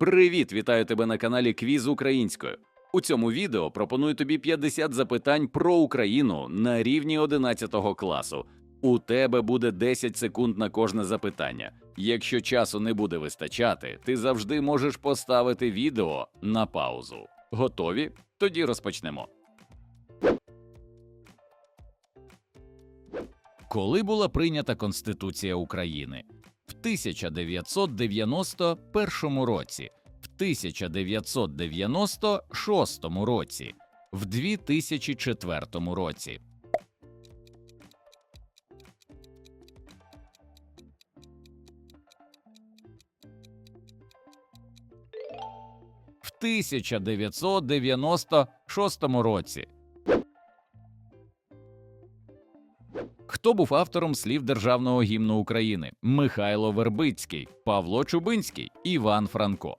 Привіт, вітаю тебе на каналі Квіз Українською. У цьому відео пропоную тобі 50 запитань про Україну на рівні 11 класу. У тебе буде 10 секунд на кожне запитання. Якщо часу не буде вистачати, ти завжди можеш поставити відео на паузу. Готові? Тоді розпочнемо. Коли була прийнята Конституція України? В 1991 році, в 1996 році, в 2004 році. В 1996 році. Хто був автором слів державного гімну України? Михайло Вербицький, Павло Чубинський, Іван Франко.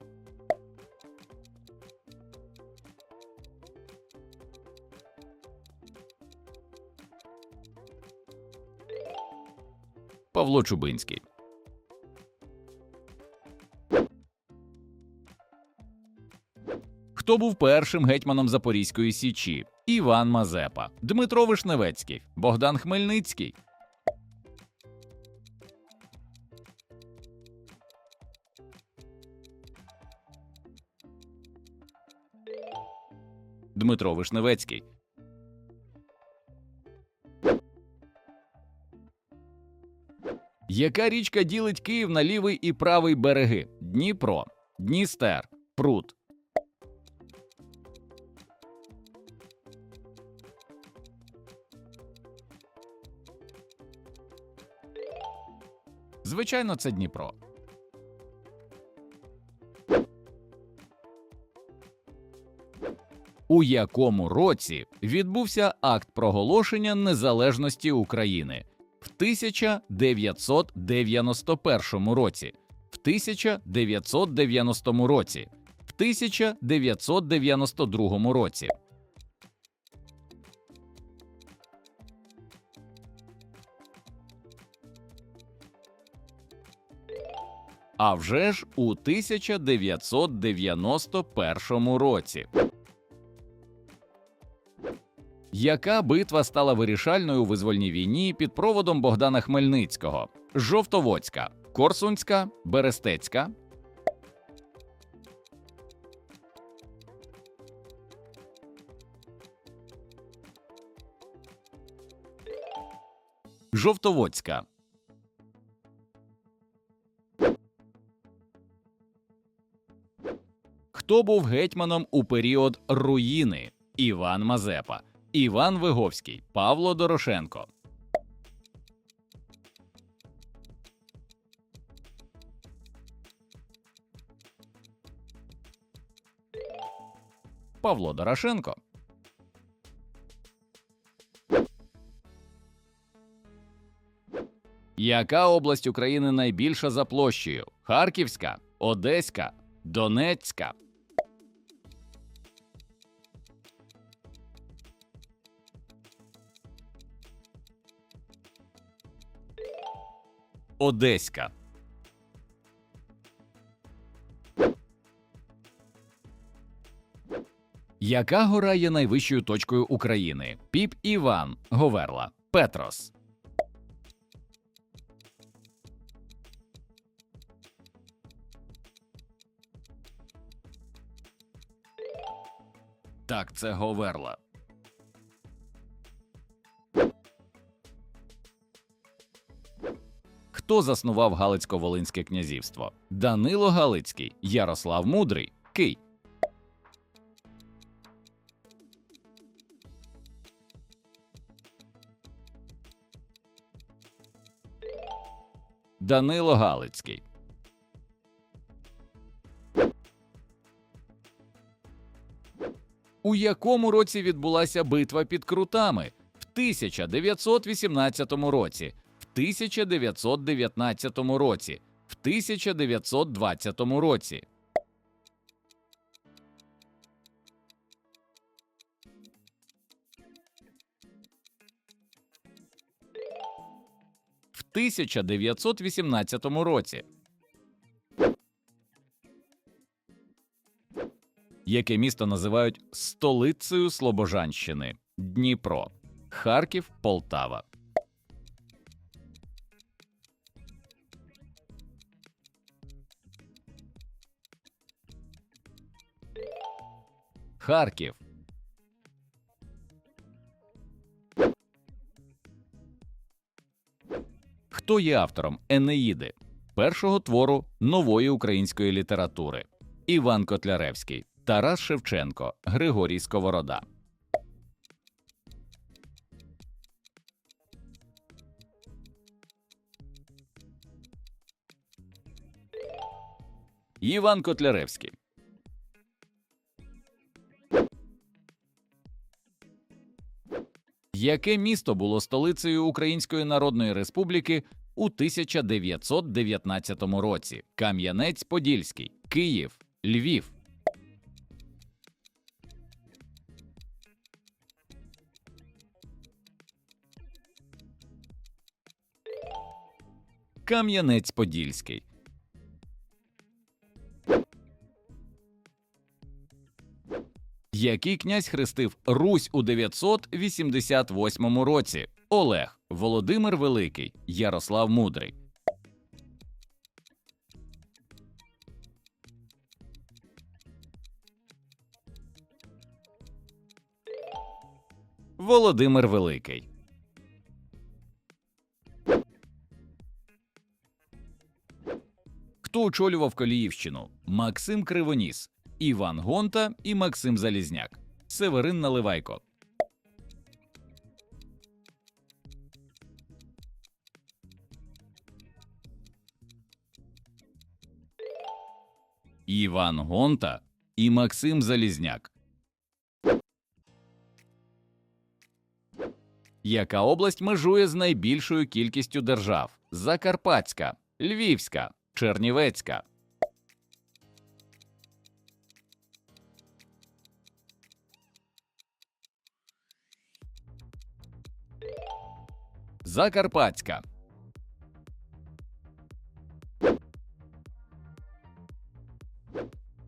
Павло Чубинський. Хто був першим гетьманом Запорізької січі? Іван Мазепа, Дмитро Вишневецький, Богдан Хмельницький. Дмитро Вишневецький. Яка річка ділить Київ на лівий і правий береги? Дніпро, Дністер, Прут. Звичайно, це Дніпро. У якому році відбувся акт проголошення незалежності України? В 1991 році, в 1990 році, в 1992 році. А вже ж у 1991 році. Яка битва стала вирішальною у визвольній війні під проводом Богдана Хмельницького? Жовтоводська, Корсунська, Берестецька. Жовтоводська. Хто був гетьманом у період руїни? Іван Мазепа, Іван Виговський, Павло Дорошенко. Павло Дорошенко. Яка область України найбільша за площею? Харківська, Одеська, Донецька. Одеська. Яка гора є найвищою точкою України? Піп Іван, Говерла, Петрос. Так, це Говерла. Хто заснував Галицько-Волинське князівство? Данило Галицький, Ярослав Мудрий, Кий. Данило Галицький. У якому році відбулася битва під Крутами? В 1918 році, 1919 році, в 1920 році. В 1918 році. Яке місто називають столицею Слобожанщини? Дніпро, Харків, Полтава. Харків. Хто є автором Енеїди, першого твору нової української літератури? Іван Котляревський, Тарас Шевченко, Григорій Сковорода. Іван Котляревський. Яке місто було столицею Української Народної Республіки у 1919 році? Кам'янець-Подільський, Київ, Львів. Кам'янець-Подільський. Який князь хрестив Русь у 988 році? Олег, Володимир Великий, Ярослав Мудрий. Володимир Великий. Хто очолював Коліївщину? Максим Кривоніс, Іван Гонта і Максим Залізняк. Северин Наливайко. Іван Гонта і Максим Залізняк. Яка область межує з найбільшою кількістю держав? Закарпатська, Львівська, Чернівецька. Закарпатська.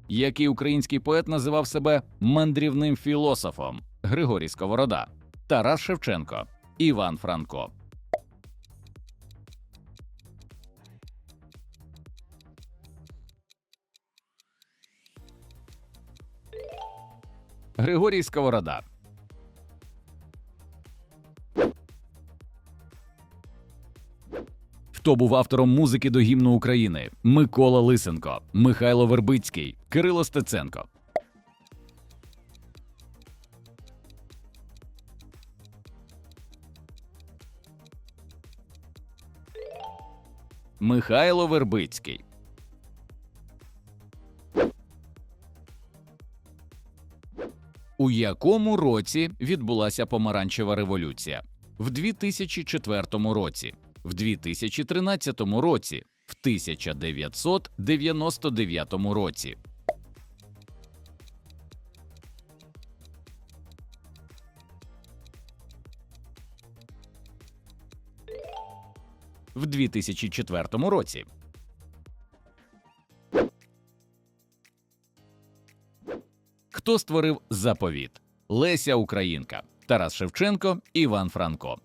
Який український поет називав себе мандрівним філософом? Григорій Сковорода, Тарас Шевченко, Іван Франко. Григорій Сковорода. Хто був автором музики до гімну України? Микола Лисенко, Михайло Вербицький, Кирило Стеценко. Михайло Вербицький. У якому році відбулася помаранчева революція? В 2004 році, в 2013 році, в 1999 році. В 2004 році. Хто створив заповіт? Леся Українка, Тарас Шевченко, Іван Франко.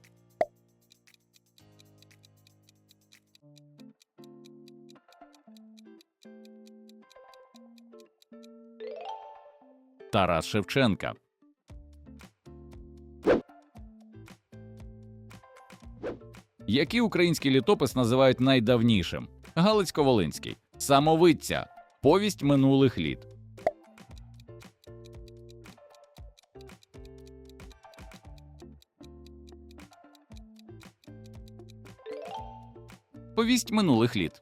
Тарас Шевченка. Який український літопис називають найдавнішим? Галицько-Волинський, Самовиця, Повість минулих літ. Повість минулих літ.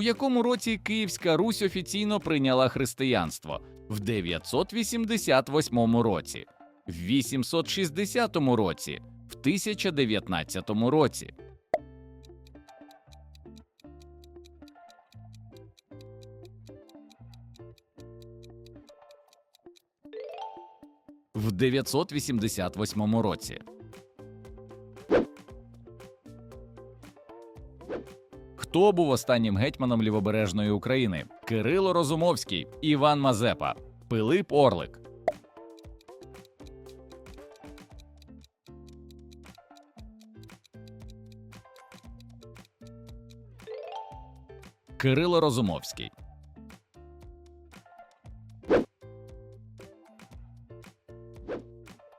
У якому році Київська Русь офіційно прийняла християнство? В 988 році, в 860 році, в 1019 році. В 988 році. Хто був останнім гетьманом лівобережної України? Кирило Розумовський, Іван Мазепа, Пилип Орлик. Кирило Розумовський.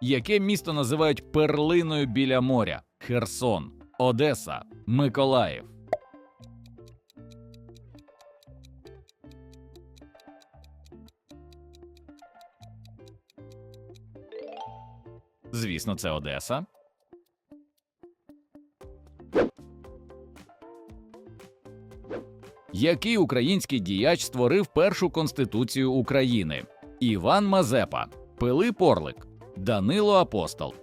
Яке місто називають перлиною біля моря? Херсон, Одеса, Миколаїв. Звісно, це Одеса. Який український діяч створив першу конституцію України? Іван Мазепа, Пилип Орлик, Данило Апостол.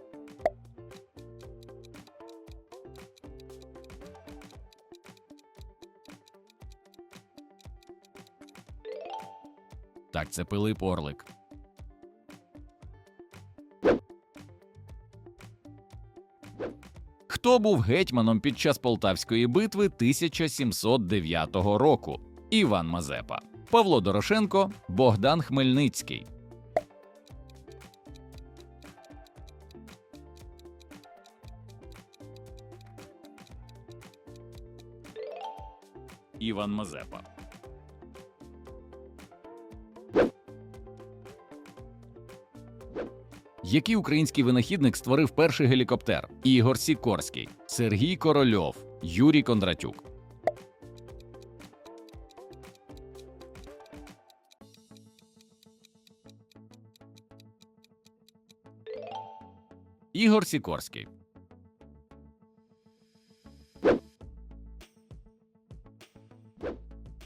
Так, це Пилип Орлик. Хто був гетьманом під час Полтавської битви 1709 року? Іван Мазепа, Павло Дорошенко, Богдан Хмельницький. Іван Мазепа. Який український винахідник створив перший гелікоптер? Ігор Сікорський, Сергій Корольов, Юрій Кондратюк. Ігор Сікорський.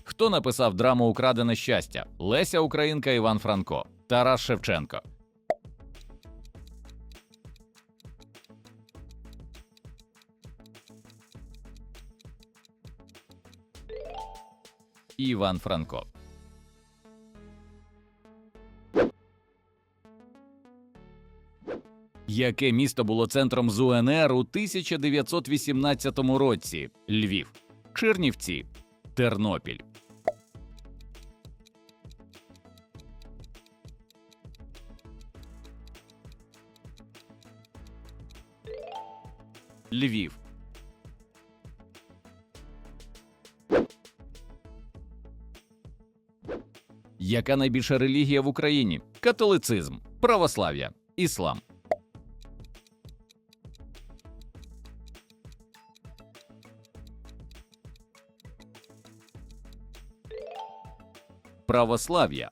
Хто написав драму Украдене щастя? Леся Українка, Іван Франко, Тарас Шевченко. Іван Франко. Яке місто було центром ЗУНР у 1918 році? Львів, Чернівці, Тернопіль. Львів. Яка найбільша релігія в Україні? Католицизм, православ'я, іслам. Православ'я.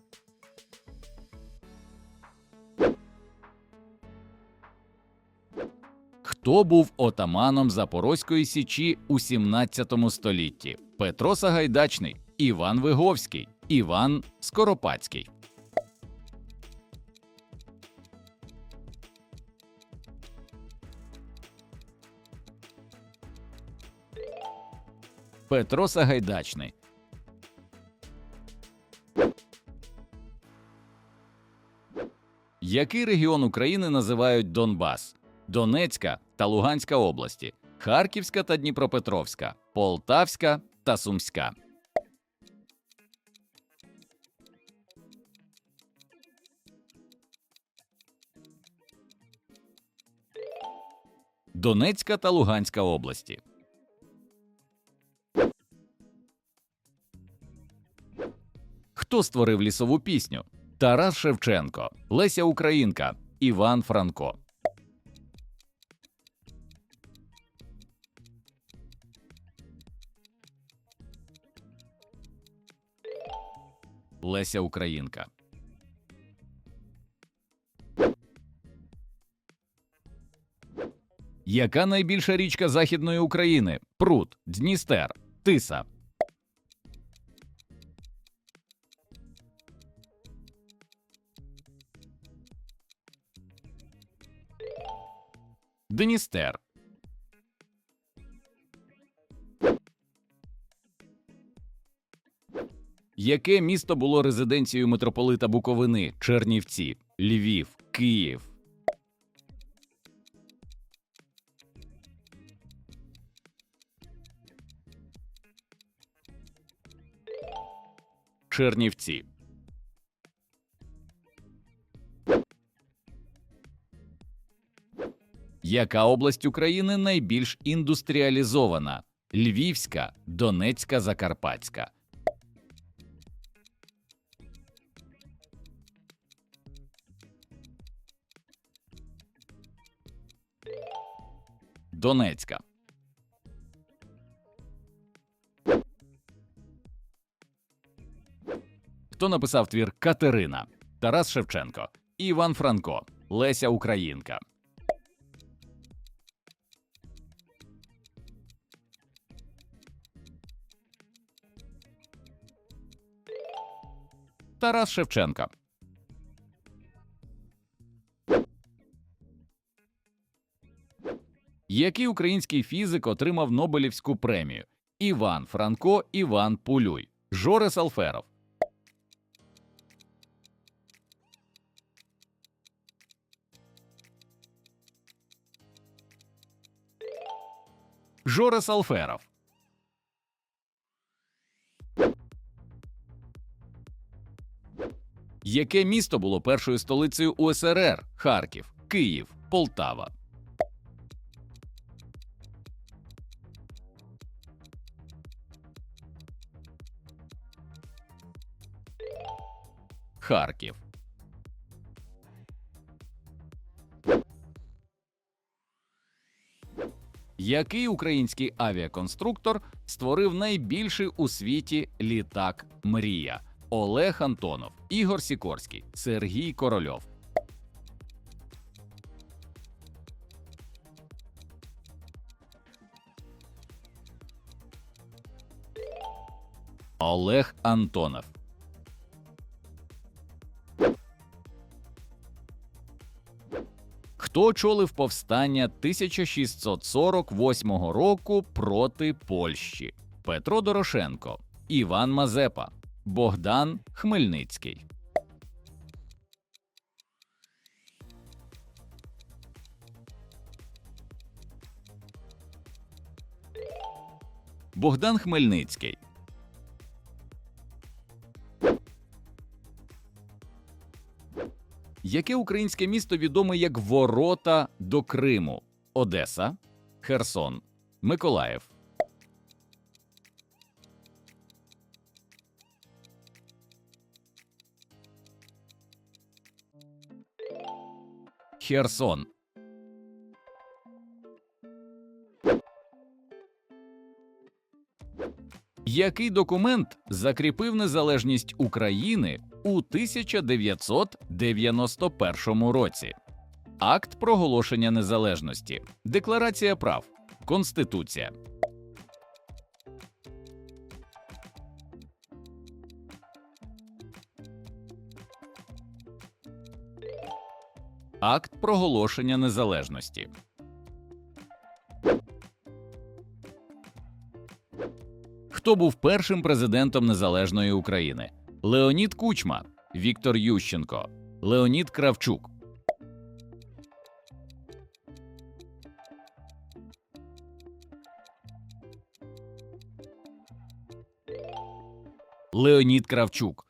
Хто був отаманом Запорозької січі у 17 столітті? Петро Сагайдачний, Іван Виговський, Іван Скоропадський. Петро Сагайдачний. Який регіон України називають Донбас? Донецька та Луганська області, Харківська та Дніпропетровська, Полтавська та Сумська. Донецька та Луганська області. Хто створив лісову пісню? Тарас Шевченко, Леся Українка, Іван Франко. Леся Українка. Яка найбільша річка Західної України? Прут, Дністер, Тиса. Дністер. Яке місто було резиденцією митрополита Буковини, Чернівці, Львів, Київ? Чернівці. Яка область України найбільш індустріалізована? Львівська, Донецька, Закарпатська. Донецька. Хто написав твір Катерина? Тарас Шевченко, Іван Франко, Леся Українка. Тарас Шевченко. Який український фізик отримав Нобелівську премію? Іван Франко, Іван Пулюй, Жорес Алферов. Жорес Алферов. Яке місто було першою столицею УСРР? Харків, Київ, Полтава. Харків. Який український авіаконструктор створив найбільший у світі літак Мрія? Олег Антонов, Ігор Сікорський, Сергій Корольов. Олег Антонов. Хто очолив повстання 1648 року проти Польщі? Петро Дорошенко, Іван Мазепа, Богдан Хмельницький. Богдан Хмельницький. Яке українське місто відоме як Ворота до Криму? Одеса, Херсон, Миколаїв. Херсон. Який документ закріпив незалежність України у 1991 році? Акт проголошення незалежності, Декларація прав, Конституція. Акт проголошення незалежності. Хто був першим президентом незалежної України? Леонід Кучма, Віктор Ющенко, Леонід Кравчук. Леонід Кравчук.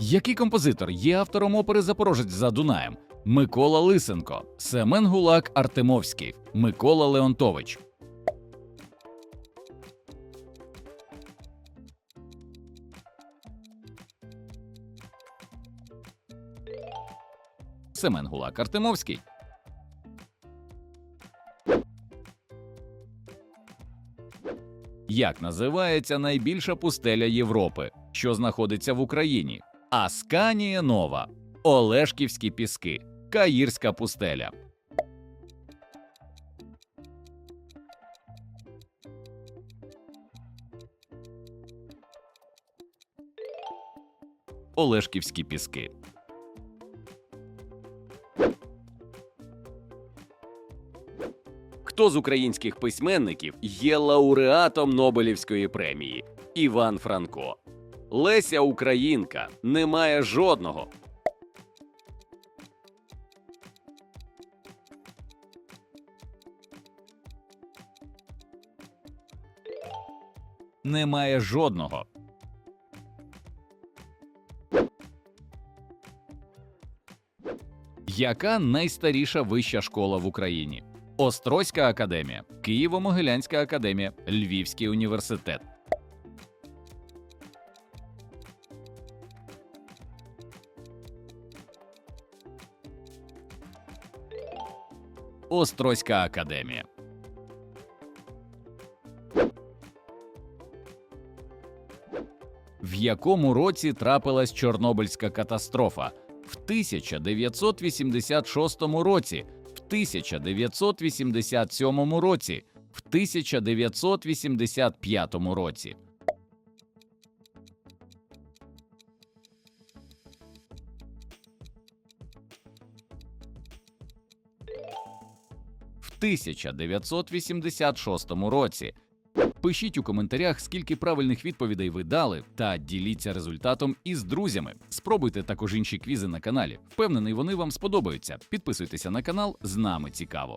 Який композитор є автором опери Запорожець за Дунаєм? Микола Лисенко, Семен Гулак Артемовський, Микола Леонтович. Семен Гулак Артемовський. Як називається найбільша пустеля Європи, що знаходиться в Україні? Асканія Нова, Олешківські піски, Каїрська пустеля. Олешківські піски. Хто з українських письменників є лауреатом Нобелівської премії? Іван Франко. Леся Українка не має жодного. Немає жодного. Яка найстаріша вища школа в Україні? Острозька академія, Києво-Могилянська академія, Львівський університет. Острозька академія. В якому році трапилась Чорнобильська катастрофа? В 1986 році, 1987 році, в 1985 році. В 1986 році. Пишіть у коментарях, скільки правильних відповідей ви дали, та діліться результатом із друзями. Спробуйте також інші квізи на каналі. Впевнений, вони вам сподобаються. Підписуйтеся на канал, з нами цікаво.